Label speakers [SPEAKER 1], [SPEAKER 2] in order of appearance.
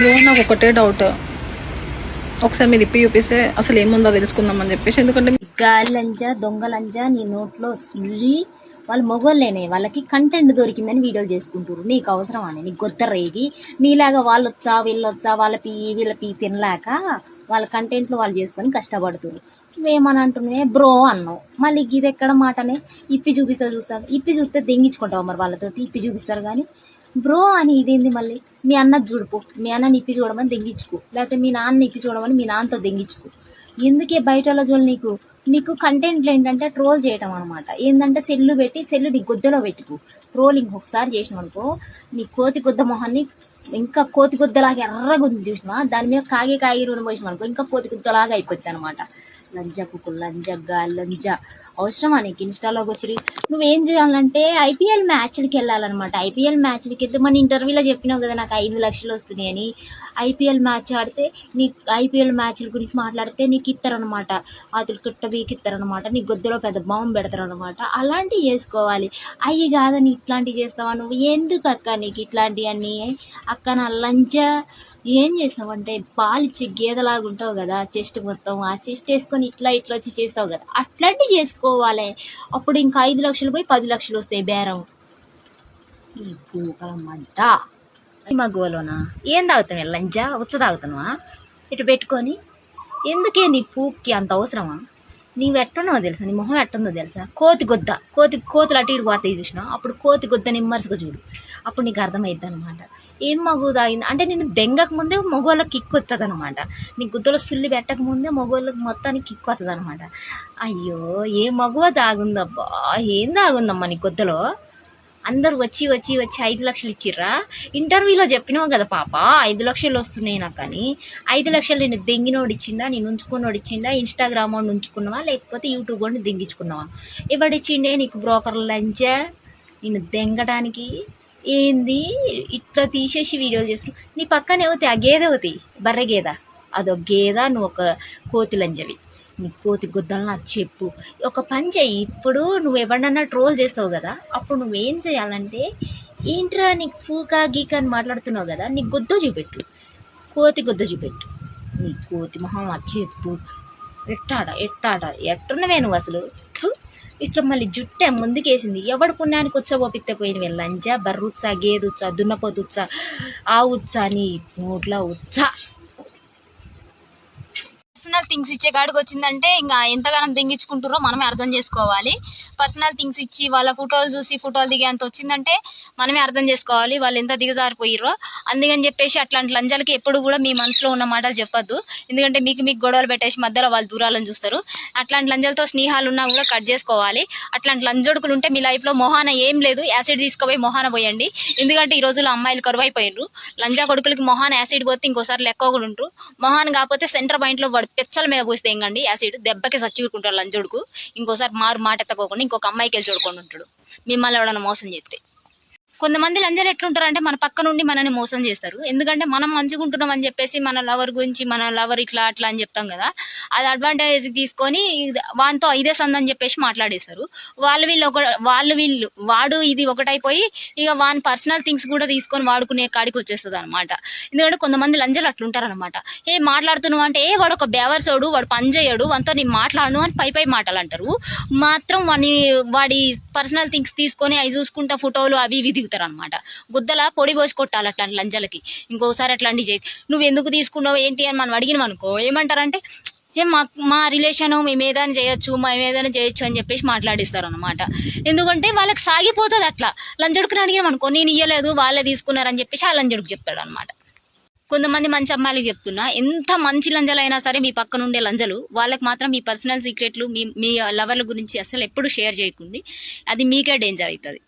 [SPEAKER 1] Bro నాకు ఒకటే doubt ఒకసారి మీరు ఇప్పి చూపిస్తే అసలు ఏముందో తెలుసుకుందామని చెప్పేసి. ఎందుకంటే
[SPEAKER 2] గాలిలంజ దొంగలంజ నీ నోట్లో సుల్లి. వాళ్ళు మొగోళ్ళేనే. వాళ్ళకి కంటెంట్ దొరికిందని వీడియోలు చేసుకుంటారు నీకు అవసరం అని నీకు గొత్త రేగి. నీలాగా వాళ్ళు వచ్చా వీళ్ళు వచ్చా వాళ్ళ పీ వీళ్ళ పీ తినలేక వాళ్ళ కంటెంట్లు వాళ్ళు చేసుకొని కష్టపడుతున్నారు నువ్వేమని అంటున్నావే? బ్రో అన్నావు. మళ్ళీ ఇది ఎక్కడ మాటనే? ఇప్పి చూపిస్తారు చూస్తారు ఇప్పి చూస్తే దెంగించుకుంటావు మరి వాళ్ళతో ఇప్పి చూపిస్తారు కానీ బ్రో అని ఇదేంది మళ్ళీ? మీ అన్న చూడుకో. మీ అన్నని నిప్పి చూడమని దెంగించుకో. లేకపోతే మీ నాన్న నిప్పి చూడమని మీ నాన్నతో దెంగించుకో. ఎందుకే బయట వాళ్ళ నీకు? నీకు కంటెంట్లు ఏంటంటే ట్రోల్ చేయటం అనమాట ఏంటంటే సెల్లు పెట్టి సెల్లు నీ గుద్దలో పెట్టుకు. ట్రోలింగ్ ఒకసారి చేసినావు అనుకో నీ కోతి గుద్ద మొహాన్ని ఇంకా కోతి గుద్దలాగా ఎర్రగుంది చూసినా దాని మీద కాగి కాగి నూనె పోసినాం అనుకో ఇంకా కోతి గుద్దలాగా అయిపోద్ది అనమాట లంజ కుక్కు లంజ గా లంజ. అవసరమా నీకు? ఇన్స్టాలోకి వచ్చి నువ్వేం చేయాలంటే ఐపీఎల్ మ్యాచ్లకి వెళ్ళాలన్నమాట. ఐపీఎల్ మ్యాచ్లకి వెళ్తే మన ఇంటర్వ్యూలో చెప్పినావు కదా నాకు ఐదు లక్షలు వస్తున్నాయి అని ఐపీఎల్ మ్యాచ్ ఆడితే నీకు ఐపీఎల్ మ్యాచ్ల గురించి మాట్లాడితే నీకు ఇస్తారనమాట అతలు కుట్ట వీకి ఇస్తారనమాట నీ గొద్దులో పెద్ద బాంబు పెడతారనమాట అలాంటివి చేసుకోవాలి. అయ్యి కాదని ఇట్లాంటివి చేస్తావా? నువ్వు ఎందుకు అక్క నీకు ఇట్లాంటివన్నీ అక్క నా లంచ ఏం చేస్తావంటే పాలిచ్చి గేదలాగా ఉంటావు కదా చెస్ట్ మొత్తం. ఆ చెస్ట్ వేసుకొని ఇట్లా ఇట్లా వచ్చి చేస్తావు కదా. అట్లాంటివి చేసుకోవాలి. అప్పుడు ఇంకా ఐదు లక్షలు లక్షలు పోయి పది లక్షలు వస్తాయి బేరం. ఈ పూకల మంట మగువలోనా ఏం తాగుతాను లంజా ఉచ్చ తాగుతానువా ఇటు పెట్టుకొని. ఎందుకే నీ పూకి అంత అవసరమా? నీవు ఎట్టున్నావో తెలుసా? నీ మొహం ఎట్టుందో తెలుసా? కోతి గొద్ద. కోతి కోతులు అటు ఇటు పోతాయి చూసినా? అప్పుడు కోతి గొద్ద నిమ్మరుసుగా చూడు. అప్పుడు నీకు అర్థమైద్ది అనమాట ఏం మగు తాగింది? అంటే నేను దెంగక ముందే మగవాళ్ళకి కిక్ వస్తుంది అనమాట నీ గుద్దలో సుల్లి పెట్టక ముందే మగవాళ్ళకి మొత్తానికి కిక్ వస్తుంది అనమాట అయ్యో ఏ మగువ తాగుందబ్బా? ఏం తాగుందమ్మా నీ గుద్దలో? అందరు వచ్చి వచ్చి వచ్చి ఐదు లక్షలు ఇచ్చిర్రా? ఇంటర్వ్యూలో చెప్పినావు కదా పాప ఐదు లక్షలు వస్తున్నాయి నాకు కానీ ఐదు లక్షలు నేను దెంగినోడు ఇచ్చిందా నేను ఉంచుకున్నోడు ఇచ్చిందా ఇన్స్టాగ్రామ్ వాడిని ఉంచుకున్నావా లేకపోతే యూట్యూబ్ వాడిని దెంగించుకున్నావా? ఎవడిచ్చిండే నీకు బ్రోకర్ లంచా? నేను దెంగడానికి? ఏంది? ఇట్లా తీసేసి వీడియోలు చేస్తున్నావు. నీ పక్కన అవుతాయి ఆ గేదె అవుతాయి బర్రె గేద. అదో గేద నువ్వు ఒక కోతి లంజవి కోతి గుద్దలు నాకు చెప్పు. ఒక పని చెయ్యి. ఇప్పుడు నువ్వు ఎవరినన్నా ట్రోల్ చేస్తావు కదా అప్పుడు నువ్వేం చేయాలంటే ఏంట్రా నీకు పూకా గీకా అని మాట్లాడుతున్నావు కదా నీ గుద్ద చూపెట్టు. కోతి గుద్ద చూపెట్టు. నీ కోతి మొహం అది చెప్పు. ఎట్టాడ ఎట్టాడ ఎట్టున్నవే నువ్వు అసలు? ఇట్లా మళ్ళీ జుట్టే ముందుకేసింది. ఎవడు పుణ్యానికి వచ్చా ఓపిత్తే పోయినవి? లంజా బర్రుచ్చా గేదుచ్చా దున్నపోతుచ్చా ఆ ఉచ్చా నీ నోట్ల ఉచ్చా. థింగ్స్ ఇచ్చే కాడికి వచ్చిందంటే ఇంకా ఎంతగానో దింగించుకుంటారో మనమే అర్థం చేసుకోవాలి. పర్సనల్ థింగ్స్ ఇచ్చి వాళ్ళ ఫోటోలు చూసి ఫోటోలు దిగేంత వచ్చిందంటే మనమే అర్థం చేసుకోవాలి వాళ్ళు ఎంత దిగజారిపోయిర్రో. అందుకని చెప్పేసి అట్లాంటి లంజాలకి ఎప్పుడు కూడా మీ మనసులో ఉన్న మాటలు చెప్పొద్దు. ఎందుకంటే మీకు మీకు గొడవలు పెట్టేసి మధ్యలో వాళ్ళు దూరాలను చూస్తారు. అట్లాంటి లంజాలతో స్నేహాలు ఉన్నా కూడా కట్ చేసుకోవాలి. అట్లాంటి లంజొడుకులు ఉంటే మీ లైఫ్లో మొహాన ఏం లేదు యాసిడ్ తీసుకుపోయి మొహాన పోయండి. ఎందుకంటే ఈ రోజుల్లో అమ్మాయిలు కరువు అయిపోయినరు లంజా కొడుకులకి మొహాన యాసిడ్ పోతే ఇంకోసారి లెక్క కూడా ఉంటారు మొహాన్ కాకపోతే సెంటర్ పాయింట్లో పెచ్చ పెచ్చల మీద పోస్తే ఏంగండి యాసిడ్ దెబ్బకి సచ్చిగురుకుంటాడు లంజోడుకు. ఇంకోసారి మారు మాట ఎత్తకోకుండా ఇంకొక అమ్మాయికి వెళ్ళి చూడకుండా ఉంటాడు. మిమ్మల్ని ఎవడన్నా మోసం చేస్తే? కొంతమంది లంజలు ఎట్లుంటారు అంటే మన పక్క నుండి మనల్ని మోసం చేస్తారు. ఎందుకంటే మనం మంచిగా ఉంటున్నాం అని చెప్పేసి మన లవర్ గురించి మన లవర్ ఇట్లా అట్లా అని చెప్తాం కదా. అది అడ్వాంటేజ్ తీసుకొని ఇది- వానితో ఇదే సంద అని చెప్పేసి మాట్లాడేస్తారు. వాళ్ళు వీళ్ళు ఒక వాళ్ళు వీళ్ళు వాడు ఇది ఒకటైపోయి ఇక వాని పర్సనల్ థింగ్స్ కూడా తీసుకొని వాడుకునే కాడికి వచ్చేస్తుంది అనమాట ఎందుకంటే కొంతమంది లంజలు అట్లుంటారు అనమాట ఏ మాట్లాడుతున్నావు అంటే ఏ వాడు ఒక బేవర్సోడు వాడు పని చేయడు వానితో నేను మాట్లాడను అని పై పై మాటలు అంటారు మాత్రం వాని వాడి పర్సనల్ థింగ్స్ తీసుకొని అవి చూసుకుంటా ఫోటోలు అవి ఇవి దిగుతారు అనమాట గుద్దల పొడి పోసి కొట్టాలి అట్లాంటి లంజలకి. ఇంకోసారి అట్లాంటివి చేయి. నువ్వు ఎందుకు తీసుకున్నావు? ఏంటి? అని మనం అడిగినాం అనుకో. ఏమంటారంటే ఏ మా మా రిలేషన్ మేము ఏదైనా చేయొచ్చు మేము ఏదైనా చేయొచ్చు అని చెప్పేసి మాట్లాడిస్తారు అనమాట ఎందుకంటే వాళ్ళకి సాగిపోతుంది అట్లా. లంజడుకుని అడిగినాం అనుకో నేను ఇయ్యలేదు వాళ్ళే తీసుకున్నారని చెప్పేసి ఆ లంజడుకు చెప్తాడు అనమాట కొంతమంది మంచి అమ్మాయిలకి చెప్తున్నా ఎంత మంచి లంజలైనా సరే మీ పక్కన ఉండే లంజలు వాళ్ళకి మాత్రం మీ పర్సనల్ సీక్రెట్లు మీ మీ లవర్ల గురించి అసలు ఎప్పుడు షేర్ చేయకండి. అది మీకే డేంజర్ అవుతుంది